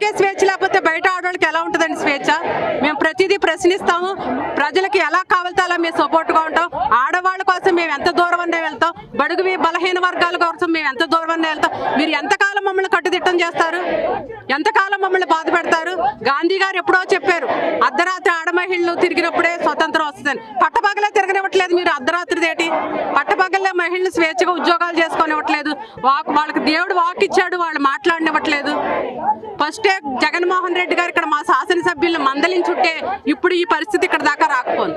మాకే స్వేచ్ఛ లేకపోతే బయట ఆడవాళ్ళకి ఎలా ఉంటుందండి స్వేచ్ఛ? మేము ప్రతిదీ ప్రశ్నిస్తాము. ప్రజలకి ఎలా కావాలితే అలా మేము సపోర్ట్గా ఉంటాం. ఆడవాళ్ళ కోసం మేము ఎంత దూరం అనే వెళ్తాం. బడుగు మీ బలహీన వర్గాల కోసం మేము ఎంత దూరం అనే వెళ్తాం. మీరు ఎంతకాలం మమ్మల్ని కట్టుదిట్టం చేస్తారు? ఎంతకాలం మమ్మల్ని బాధ పెడతారు? గాంధీ గారు ఎప్పుడో చెప్పారు అర్ధరాత్రి ఆడ మహిళలు తిరిగినప్పుడే స్వతంత్రం వస్తుందని. ఇవ్వట్లేదు మీరు అర్ధరాత్రి దేటి పట్టపగల్లే మహిళలు స్వేచ్ఛగా ఉద్యోగాలు చేసుకోనివ్వట్లేదు వాక్ వాళ్ళకి దేవుడు వాక్ ఇచ్చాడు వాళ్ళు మాట్లాడినివ్వట్లేదు. ఫస్టే జగన్మోహన్ రెడ్డి గారు ఇక్కడ మా శాసనసభ్యులను మందలించుంటే ఇప్పుడు ఈ పరిస్థితి ఇక్కడ దాకా రాకపోదు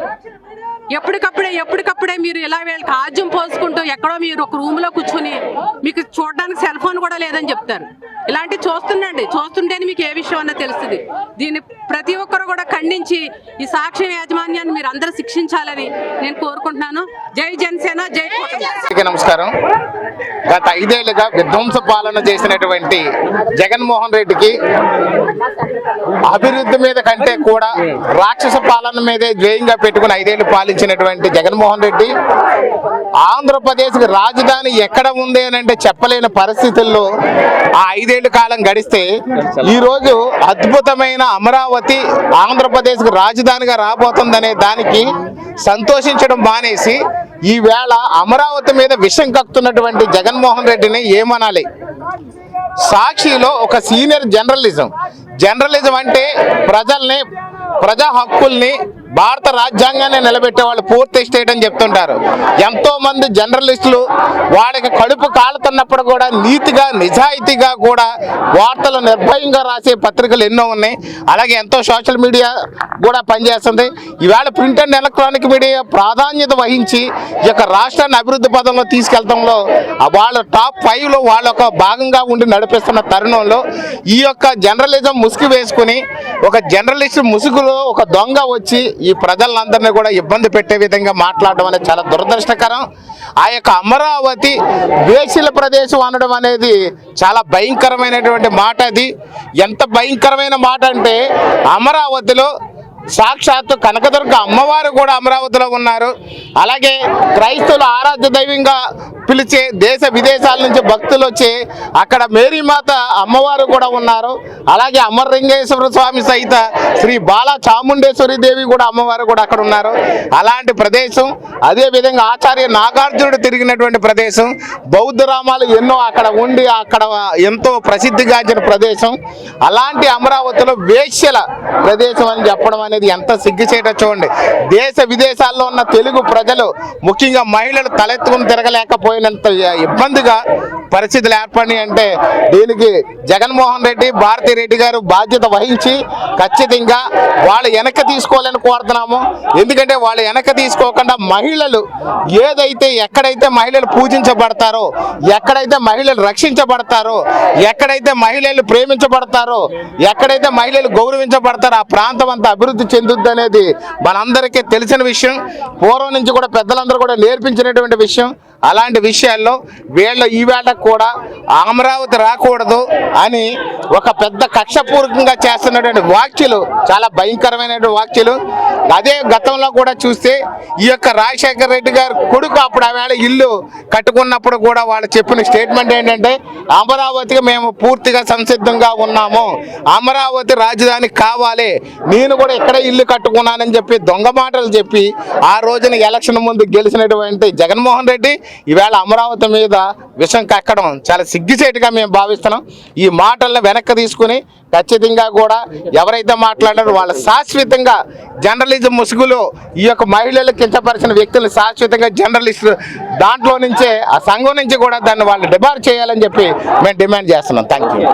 ఎప్పటికప్పుడే ఎప్పటికప్పుడే మీరు ఇలా వీళ్ళకి ఆజ్యం పోసుకుంటూ ఎక్కడో మీరు ఒక రూమ్లో కూర్చుని మీకు చూడడానికి సెల్ ఫోన్ కూడా లేదని చెప్తారు. ఇలాంటి చూస్తుండండి. చూస్తుంటేనే మీకు ఏ విషయం అన్న తెలుస్తుంది. దీన్ని ప్రతి ఒక్కరు కూడా ఖండించి ఈ సాక్ష్యం యాజమాన్యాన్ని మీరు అందరూ శిక్షించాలని నేను కోరుకుంటున్నాను. జై జనసేన జై నమస్కారం. గత ఐదేళ్ళుగా విధ్వంస పాలన చేసినటువంటి జగన్మోహన్ రెడ్డికి అభివృద్ధి మీద కంటే కూడా రాక్షస పాలన మీదే ధ్యేయంగా పెట్టుకుని ఐదేళ్ళు పాలించినటువంటి జగన్మోహన్ రెడ్డి ఆంధ్రప్రదేశ్కి రాజధాని ఎక్కడ ఉంది అని అంటే చెప్పలేని పరిస్థితుల్లో ఆ ఐదేళ్ళ కాలం గడిస్తే ఈరోజు అద్భుతమైన అమరావతి ఆంధ్రప్రదేశ్కి రాజధానిగా రాబోతుందనే దానికి సంతోషించడం మానేసి ఈవేళ అమరావతి మీద విషం కక్కుతున్నటువంటి జగన్మోహన్ రెడ్డిని ఏమనాలి? సాక్షిలో ఒక సీనియర్ జర్నలిజం. జర్నలిజం అంటే ప్రజల్ని ప్రజా హక్కుల్ని భారత రాజ్యాంగాన్ని నిలబెట్టే వాళ్ళు పూర్తి స్టేట్ అని చెప్తుంటారు. ఎంతో మంది జర్నలిస్టులు వాళ్ళకి కడుపు కాలుతున్నప్పుడు కూడా నీతిగా నిజాయితీగా కూడా వార్తలు నిర్భయంగా రాసే పత్రికలు ఎన్నో ఉన్నాయి. అలాగే ఎంతో సోషల్ మీడియా కూడా పనిచేస్తుంది. ఈవేళ ప్రింట్ అండ్ ఎలక్ట్రానిక్ మీడియా ప్రాధాన్యత వహించి ఈ యొక్క రాష్ట్రాన్ని అభివృద్ధి పదంలో తీసుకెళ్తంలో వాళ్ళ టాప్ ఫైవ్లో వాళ్ళ ఒక భాగంగా ఉండి నడిపిస్తున్న తరుణంలో ఈ యొక్క జర్నలిజం ముసుగు వేసుకుని ఒక జర్నలిస్ట్ ముసుగులో ఒక దొంగ వచ్చి ఈ ప్రజలందరినీ కూడా ఇబ్బంది పెట్టే విధంగా మాట్లాడడం అనేది చాలా దురదృష్టకరం. ఆ యొక్క అమరావతి వేసిల ప్రదేశం అనడం అనేది చాలా భయంకరమైనటువంటి మాట అది. ఎంత భయంకరమైన మాట అంటే అమరావతిలో సాక్షాత్తు కనకదుర్గ అమ్మవారు కూడా అమరావతిలో ఉన్నారు. అలాగే క్రైస్తవులు ఆరాధ్య దైవంగా పిలిచే దేశ విదేశాల నుంచి భక్తులు వచ్చి అక్కడ మేరీమాత అమ్మవారు కూడా ఉన్నారు. అలాగే అమరలింగేశ్వర స్వామి సహిత శ్రీ బాలా చాముండేశ్వరి దేవి కూడా అమ్మవారు కూడా అక్కడ ఉన్నారు. అలాంటి ప్రదేశం అదే విధంగా ఆచార్య నాగార్జునుడు తిరిగినటువంటి ప్రదేశం బౌద్ధ రామాలు ఎన్నో అక్కడ ఉండి అక్కడ ఎంతో ప్రసిద్ధిగాంచిన ప్రదేశం. అలాంటి అమరావతిలో వేశ్యల ప్రదేశం అని చెప్పడం అనేది ఎంత సిగ్గుచేట చూడండి. దేశ విదేశాల్లో ఉన్న తెలుగు ప్రజలు ముఖ్యంగా మహిళలు తలెత్తుకుని తిరగలేకపోయినంత ఇబ్బందిగా పరిస్థితులు ఏర్పడి అంటే దీనికి జగన్మోహన్ రెడ్డి భారతీ రెడ్డి గారు బాధ్యత వహించి ఖచ్చితంగా వాళ్ళు వెనక్కి తీసుకోవాలని కోరుతున్నాము. ఎందుకంటే వాళ్ళు వెనక్కి తీసుకోకుండా మహిళలు ఏదైతే ఎక్కడైతే మహిళలు పూజించబడతారో ఎక్కడైతే మహిళలు రక్షించబడతారో ఎక్కడైతే మహిళలు ప్రేమించబడతారో ఎక్కడైతే మహిళలు గౌరవించబడతారో ఆ ప్రాంతం అంతా అభివృద్ధి చెందుద్ది అనేది మనందరికీ తెలిసిన విషయం. పూర్వం నుంచి కూడా పెద్దలందరూ కూడా నేర్పించినటువంటి విషయం. అలాంటి విషయాల్లో వీళ్ళ ఈవేళ కూడా అమరావతి రాకూడదు అని ఒక పెద్ద కక్షపూర్వకంగా చేస్తున్నటువంటి వ్యాఖ్యలు చాలా భయంకరమైనటువంటి వాక్యలు అదే గతంలో కూడా చూస్తే ఈ యొక్క రాజశేఖర రెడ్డి గారు కొడుకు అప్పుడు ఆవేళ ఇల్లు కట్టుకున్నప్పుడు కూడా వాళ్ళు చెప్పిన స్టేట్మెంట్ ఏంటంటే అమరావతికి మేము పూర్తిగా సంసిద్ధంగా ఉన్నాము. అమరావతి రాజధాని కావాలి. నేను కూడా ఇక్కడ ఇల్లు కట్టుకున్నానని చెప్పి దొంగ మాటలు చెప్పి ఆ రోజున ఎలక్షన్ ముందు గెలిచినటువంటి జగన్మోహన్ రెడ్డి ఈవేళ అమరావతి మీద విషం కక్కడం చాలా సిగ్గుచేటుగా మేము భావిస్తున్నాం. ఈ మాటలను వెనక్కి తీసుకుని ఖచ్చితంగా కూడా ఎవరైతే మాట్లాడారో వాళ్ళ శాశ్వతంగా జర్నలిజం ముసుగులో ఈ యొక్క మహిళలు కించపరిచిన వ్యక్తులు శాశ్వతంగా జర్నలిస్ట్ దాంట్లో నుంచే ఆ సంఘం నుంచి కూడా దాన్ని వాళ్ళు డిబార్ చేయాలని చెప్పి మేము డిమాండ్ చేస్తున్నాం. Thank you